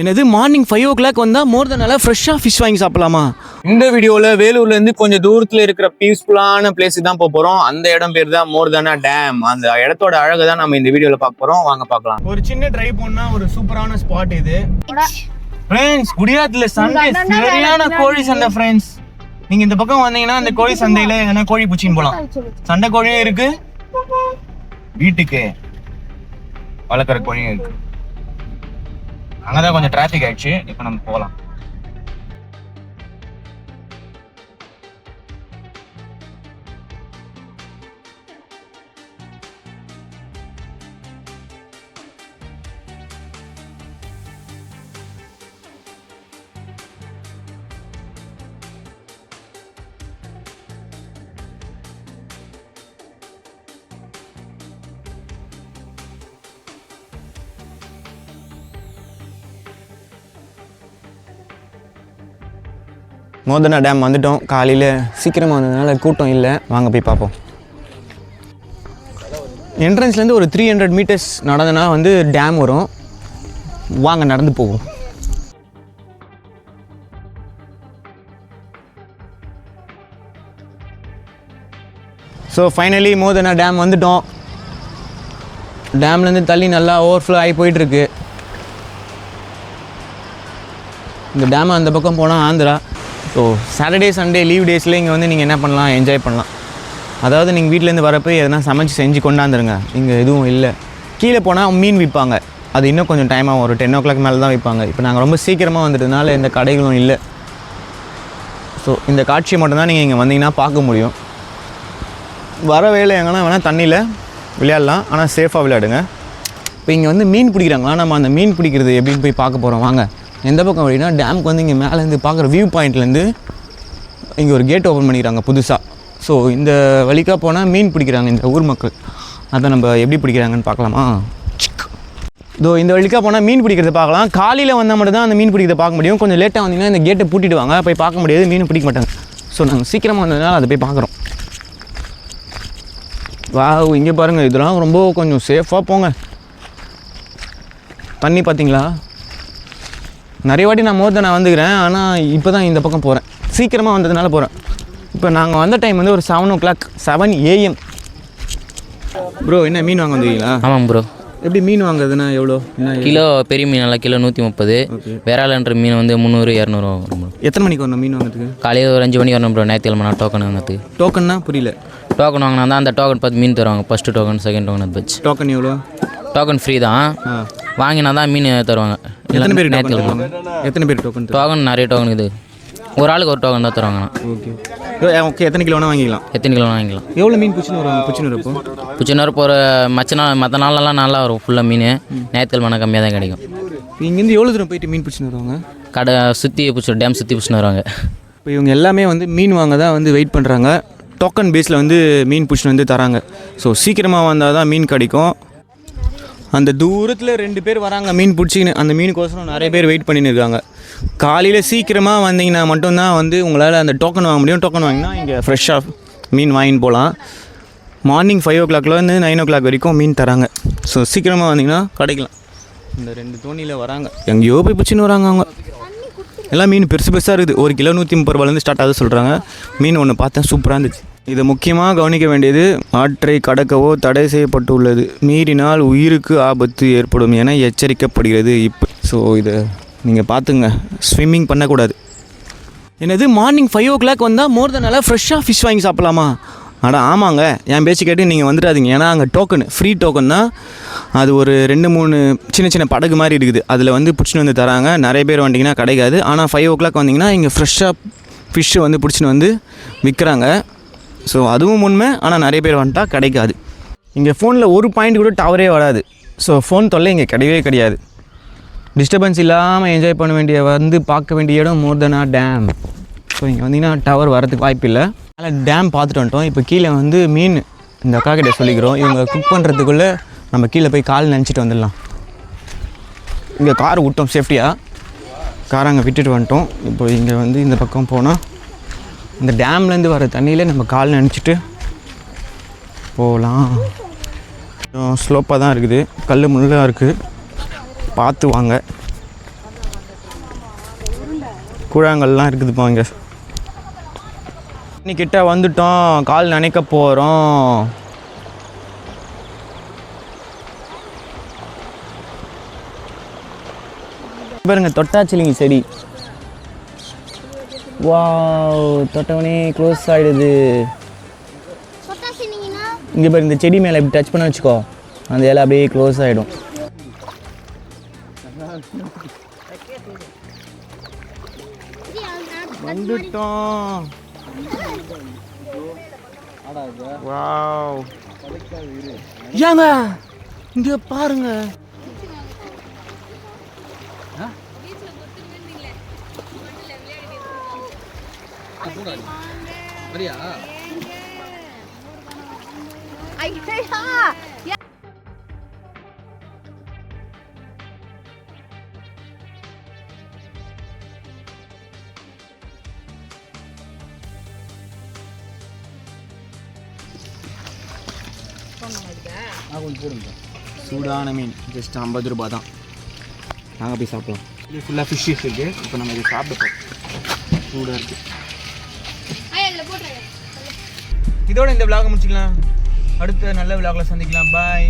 என்னது morning five ஓ clock வந்தால் மோர் தென் நல்லா ஃப்ரெஷ்ஷாக ஃபிஷ் வாங்கி சாப்பிடலாமா? இந்த வீடியோல வேலூர்ல இருந்து கொஞ்சம் தூரத்துல இருக்கிற பீஸ்ஃபுல்லான பிளேஸுக்கு தான் போக போறோம். அந்த இடம் பேர் தான் மோர்தானா டேம் அந்த இடத்தோட அழகை தான் நம்ம இந்த வீடியோல பார்க்க போறோம். வாங்க பார்க்கலாம். ஒரு சின்ன ட்ரை பண்ணா ஒரு சூப்பரான ஸ்பாட் இது. ஃப்ரெண்ட்ஸ் குடியாத்துல சண்டே சரியான கோழி சண்டை ஃப்ரெண்ட்ஸ் நீங்க இந்த பக்கம் வந்தீங்கன்னா அந்த கோழி சந்தையில எங்கன்னா கோழி பூச்சின்னு போலாம். சண்டை கோழியும் இருக்கு. வீட்டுக்கு வளர்க்குற கோழியும் இருக்கு. அங்கே தான் கொஞ்சம் டிராஃபிக் ஆயிடுச்சு. இப்போ நம்ம போகலாம் மோதனா டேம் வந்துட்டோம். காலையில் சீக்கிரமாக வந்ததுனால கூட்டம் இல்லை. வாங்க போய் பார்ப்போம். என்ட்ரன்ஸ்லேருந்து ஒரு த்ரீ ஹண்ட்ரட் மீட்டர்ஸ் நடந்தனா வந்து டேம் வரும். வாங்க நடந்து போவோம். ஸோ ஃபைனலி மோதனா டேம் வந்துட்டோம். டேம்லேருந்து தள்ளி நல்லா ஓவர்ஃப்ளோ ஆகி போயிட்டுருக்கு. இந்த டேம் அந்த பக்கம் போனால் Andhra. So Saturday Sunday leave டேஸில் இங்கே வந்து நீங்கள் என்ன பண்ணலாம்? என்ஜாய் பண்ணலாம். அதாவது நீங்கள் வீட்டிலேருந்து வரப்போ எதனா சமைச்சு செஞ்சு கொண்டாந்துருங்க. இங்கே எதுவும் இல்லை. கீழே போனால் மீன் விற்பாங்க அது இன்னும் கொஞ்சம் டைம் ஆகும். ஒரு டென் ஓ கிளாக் மேலே தான் விற்பாங்க இப்போ நாங்கள் ரொம்ப சீக்கிரமாக வந்துட்டதுனால எந்த கடைகளும் இல்லை. ஸோ இந்த காட்சியை மட்டும்தான் நீங்கள் இங்கே வந்தீங்கன்னா பார்க்க முடியும். வர வேலை எங்கன்னா வேணால் தண்ணியில் விளையாடலாம். ஆனால் சேஃபாக விளையாடுங்க. இப்போ இங்கே வந்து மீன் பிடிக்கிறாங்களா? நம்ம அந்த மீன் பிடிக்கிறது எப்படின்னு போய் பார்க்க போகிறோம் வாங்க. எந்த பக்கம் அப்படின்னா டேமுக்கு வந்து இங்கே மேலேருந்து பார்க்குற வியூ பாயிண்ட்லேருந்து இங்கே ஒரு கேட் ஓப்பன் பண்ணிக்கிறாங்க புதுசாக ஸோ இந்த வழிக்கா போனால் மீன் பிடிக்கிறாங்க இந்த ஊர் மக்கள். அதை நம்ம எப்படி பிடிக்கிறாங்கன்னு பார்க்கலாமா? சிக். இதோ இந்த வழிக்கா போனால் மீன் பிடிக்கிறத பார்க்கலாம். காலையில் வந்தால் மட்டும் தான் அந்த மீன் பிடிக்கிறத பார்க்க முடியும். கொஞ்சம் லேட்டாக வந்தீங்கன்னா இந்த கேட்டை பூட்டிடுவாங்க. போய் பார்க்க முடியாது மீன் பிடிக்க மாட்டாங்க. ஸோ நாங்கள் சீக்கிரமாக வந்ததுனால அதை போய் பார்க்குறோம். வா இங்கே பாருங்கள் இதெல்லாம் ரொம்ப கொஞ்சம் சேஃபாக போங்க. தண்ணி பார்த்தீங்களா? நிறைய வாட்டி நான் மோத நான் வந்துக்கிறேன். ஆனால் இப்போ தான் இந்த பக்கம் போகிறேன் சீக்கிரமாக வந்ததுனால போகிறேன் இப்போ நாங்கள் வந்த டைம் வந்து ஒரு seven o'clock seven a m bro என்ன மீன் வாங்க வந்தீங்களா ஆமாம் ப்ரோ எப்படி மீன் வாங்குறதுன்னா எவ்வளோ? கிலோ பெரிய மீனெல்லாம் கிலோ நூற்றி முப்பது விராலன்ற மீன் வந்து முந்நூறு இரநூறு வரும் எத்தனை மணிக்கு வரணும் மீன் வாங்குறதுக்கு? காலையில் ஒரு அஞ்சு மணிக்கு வரணும் ப்ரோ ஞாயிற்றுக்கிழமை நான் டோக்கன் வாங்கிறதுக்கு. டோக்கன்னா புரியல. டோக்கன் வாங்கினா தான் அந்த டோக்கன் பார்த்து மீன் தருவாங்க. ஃபஸ்ட்டு டோக்கன் செகண்ட் டோக்கன் அது வச்சு டோக்கன் எவ்வளோ? டோக்கன் ஃப்ரீ தான். வாங்கினா தான் மீன் தருவாங்க. எத்தனை பேர் தருவாங்க. எத்தனை பேர் டோக்கன் டோக்கன் நிறைய டோக்கன் இது ஒரு ஆளுக்கு ஒரு டோக்கன் தான் தருவாங்கண்ணா. ஓகே. ஓகே எத்தனை கிலோ வேணால் வாங்கிக்கலாம்? எத்தனை கிலோ வாங்கிக்கலாம்? எவ்வளோ மீன் பிடிச்சின்னு வருவாங்க பிடிச்சின்னு வரப்போ பிடிச்ச நேரம் போகிற மற்ற நாள் மற்ற நாள்லாம் நல்லா வரும் ஃபுல்லாக மீன். ஞாயிற்றுக்கிழமை கம்மியாக தான் கிடைக்கும். இங்கேருந்து எவ்வளோ தூரம் போயிட்டு மீன் பிடிச்சின்னு வருவாங்க? கடை சுற்றி பிடிச்சி டேம் சுற்றி பிடிச்சின்னு வருவாங்க. இப்போ இவங்க எல்லாமே வந்து மீன் வாங்க தான் வந்து வெயிட் பண்ணுறாங்க டோக்கன் பேஸில் வந்து மீன் பிடிச்சின்னு வந்து தராங்க. ஸோ சீக்கிரமாக வந்தால் தான் மீன் கிடைக்கும். அந்த தூரத்தில் ரெண்டு பேர் வராங்க மீன் பிடிச்சிக்கின்னு. அந்த மீனுக்கோசரம் நிறைய பேர் வெயிட் பண்ணின்னு இருக்காங்க. காலையில் சீக்கிரமாக வந்தீங்கன்னா மட்டும்தான் வந்து உங்களால் அந்த டோக்கன் வாங்க முடியும். டோக்கன் வாங்கினா இங்கே ஃப்ரெஷ்ஷாக மீன் வாங்கின்னு போகலாம் மார்னிங் ஃபைவ் ஓ கிளாக்லேருந்து நைன் ஓ கிளாக் வரைக்கும் மீன் தராங்க. ஸோ சீக்கிரமாக வந்தீங்கன்னா கிடைக்கலாம். இந்த ரெண்டு தோணியில் வராங்க. எங்கேயோ போய் பிடிச்சின்னு வராங்க அவங்க. எல்லாம் மீன் பெருசு பெருசாக இருக்குது. ஒரு கிலோ நூற்றி முப்பது ரூபாலேருந்து ஸ்டார்ட் ஆகுது சொல்கிறாங்க மீன் ஒன்று பார்த்தேன் சூப்பராக இருந்துச்சு. இது முக்கியமாக கவனிக்க வேண்டியது ஆற்றை கடக்கவோ தடை செய்யப்பட்டுள்ளது. மீறினால் உயிருக்கு ஆபத்து ஏற்படும் என எச்சரிக்கப்படுகிறது. இப்போ ஸோ இதை நீங்கள் பார்த்துங்க ஸ்விம்மிங் பண்ணக்கூடாது. என்னது மார்னிங் ஃபைவ் ஓ கிளாக் வந்தால் மோர் தென் நல்லா ஃப்ரெஷ்ஷாக ஃபிஷ் வாங்கி சாப்பிட்லாமா? ஆனால் ஆமாங்க. என் பேச்சு கேட்டு நீங்கள் வந்துடாதீங்க. ஏன்னா அங்கே டோக்கன் ஃப்ரீ டோக்கன் தான். அது ஒரு ரெண்டு மூணு சின்ன சின்ன படகு மாதிரி இருக்குது. அதில் வந்து பிடிச்சின்னு வந்து தராங்க. நிறைய பேர் வந்தீங்கன்னா கிடைக்காது. ஆனால் ஃபைவ் ஓ கிளாக் வந்தீங்கன்னா இங்கே ஃப்ரெஷ்ஷாக ஃபிஷ்ஷு வந்து பிடிச்சின்னு வந்து விற்கிறாங்க ஸோ அதுவும் உண்மை ஆனால் நிறைய பேர் வந்துட்டா கிடைக்காது. இங்கே ஃபோனில் ஒரு பாயிண்ட் கூட டவரே வராது. ஸோ ஃபோன் தொல்லை இங்கே கிடையவே கிடையாது. டிஸ்டர்பன்ஸ் இல்லாமல் என்ஜாய் பண்ண வேண்டிய வந்து பார்க்க வேண்டிய இடம் மோர்தனா டேம் ஸோ இங்கே வந்தீங்கன்னா டவர் வரதுக்கு வாய்ப்பு இல்லை. அதனால் டேம் பார்த்துட்டு வந்துட்டோம். இப்போ கீழே வந்து மீன் இந்த அக்கா கிட்டே சொல்லிக்கிறோம். இவங்க குக் பண்ணுறதுக்குள்ளே நம்ம கீழே போய் கால் நினச்சிட்டு வந்துடலாம். இங்கே கார் விட்டோம் சேஃப்டியாக காரை அங்கே விட்டுட்டு வந்துட்டோம். இப்போ இங்கே வந்து இந்த பக்கம் போனால் இந்த டேம்லேருந்து வர தண்ணியில் நம்ம கால் நினச்சிட்டு போகலாம் கொஞ்சம் ஸ்லோப்பாக தான் இருக்குது. கல் முள்ளாக இருக்குது பார்த்து வாங்க. கூழாங்கல்லாம் இருக்குதுப்பா இங்கே இன்னைக்கிட்ட வந்துட்டோம். கால் நினைக்க போகிறோம் பாருங்க தொட்டாச்சிலிங்க செடி. வாவ் தொட்டவனே க்ளோஸ் ஆகிடுது இங்கே பாரு இந்த செடி மேலே இப்படி டச் பண்ண வச்சுக்கோ. அந்த இலை அப்படியே க்ளோஸ் ஆகிடும் வந்துட்டோம். வாவ். ஏங்க இங்க பாருங்க. சூடான மீன். ஜஸ்ட் ஐம்பது ரூபாய் தான். நாங்கள் போய் சாப்பிடலாம் இது ஃபுல்லாக ஃபிஷ்ஷஸ் இருக்குது இப்போ நம்ம இதை சாப்பிட போகிறோம் சூடாக இருக்குது இதோட இந்த விலாக முடிச்சுக்கலாம். அடுத்த நல்ல விலாகில் சந்திக்கலாம். பாய்